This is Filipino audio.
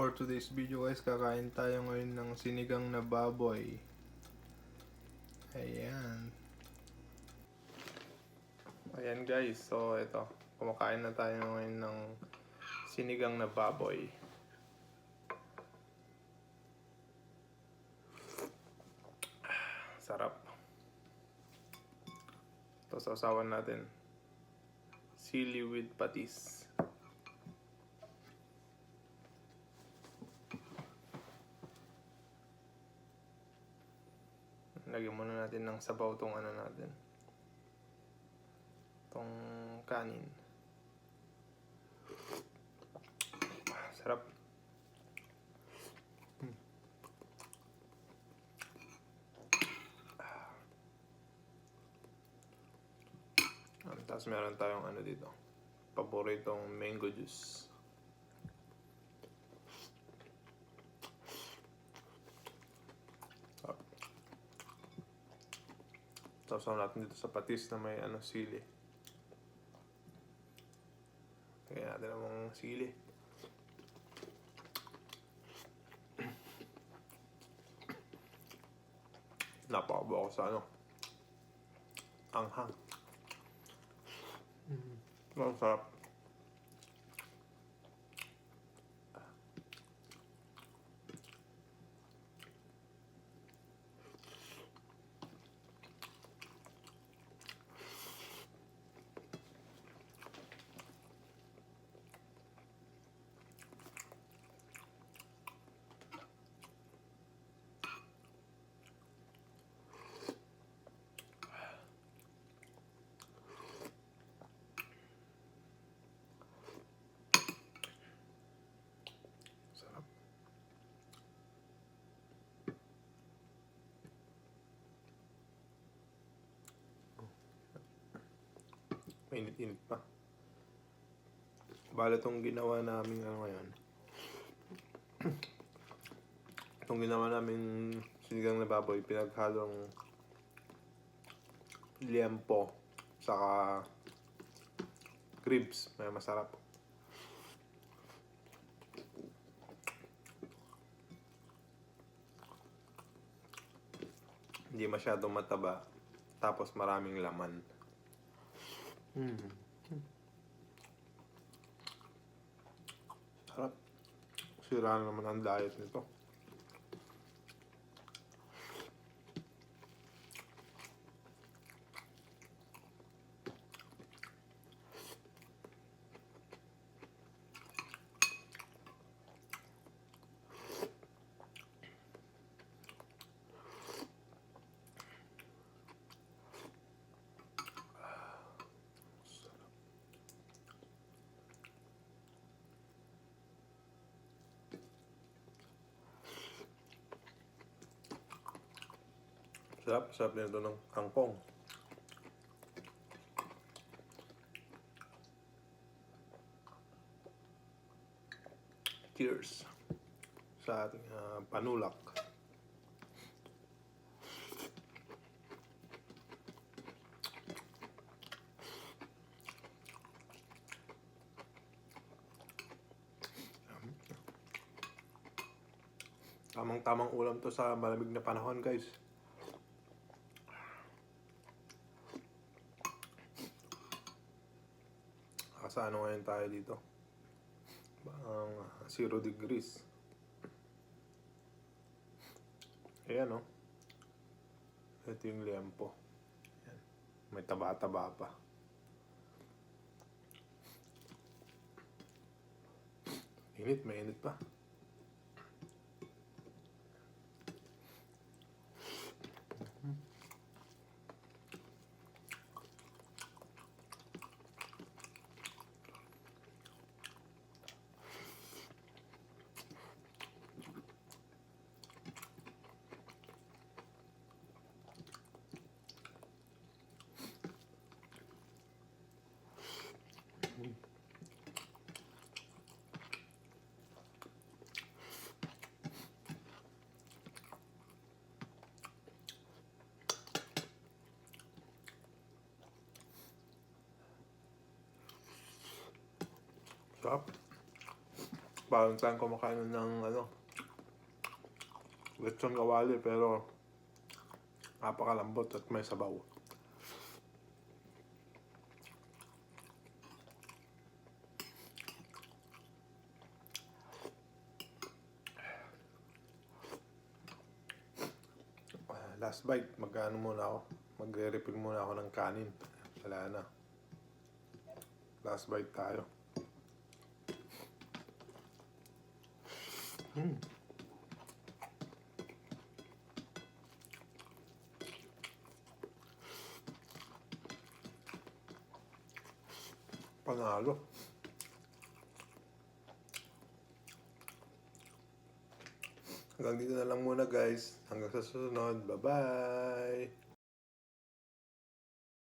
For today's video guys, kakain tayo ngayon ng sinigang na baboy. Ayan. Ayan guys, so ito. Kumakain na tayo ngayon ng sinigang na baboy. Sarap. Ito sausawan natin. Sili with patis. Lagyan muna natin ng sabaw tong ano natin. Tong kanin. Sarap. Mm. Ah, Tapos meron tayong ano dito. Paboritong mango juice. Sausaw natin dito sa patis na may ano sili. Lagyan natin ang mga sili. Napakabawa ko sa ano. Anghang. Ang sarap. Sarap. Mainit-init pa. Bala tong ginawa namin ano ngayon. Itong ginawa namin sinigang na baboy, pinaghalong liempo saka cribs. May masarap. Hindi masyadong mataba. Tapos maraming laman. Mm. Sarap. Sira na naman ang diet nito. Sarap. Sarap nito ng kangkong. Cheers sa ating ah, panulak. Tamang-tamang ulam to sa malamig na panahon, guys. Nasa ano ngayon tayo dito? Ang ah, zero degrees. Ayan, oh. Ito yung liempo. May taba-taba pa. Init, may init pa. Sarap. Parang tayong kumakain ng ano, lechon kawali pero napakalambot at may sabaw. Last bite, mag-ano muna ako. Magre-refill muna ako ng kanin. Wala na. Last bite tayo. Hmm. Panalo. Hanggang dito na lang muna guys. Hanggang sa susunod. Bye-bye!